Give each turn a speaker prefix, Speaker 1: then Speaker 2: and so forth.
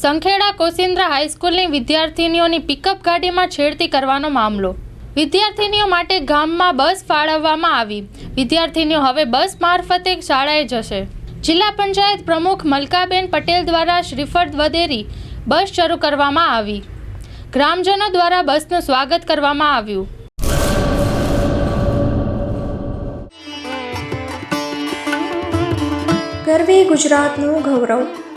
Speaker 1: Sankheda કોસિન્દ્રા હાઈસ્કૂલની વિદ્યાર્થીનીઓની pickup ગાડીમાં છેડતી કરવાનો મામલો. વિદ્યાર્થીનીઓ માટે ગામમાં બસ ફાળવવામાં આવી. વિદ્યાર્થીનીઓ હવે બસ મારફતે શાળાએ જશે. જિલ્લા પંચાયત પ્રમુખ મલકાબેન પટેલ દ્વારા શ્રીફળ વધેરી બસ શરૂ કરવામાં આવી. ગ્રામજનો દ્વારા બસનું સ્વાગત કરવામાં આવ્યું.
Speaker 2: ગરવી ગુજરાતનું ગૌરવ.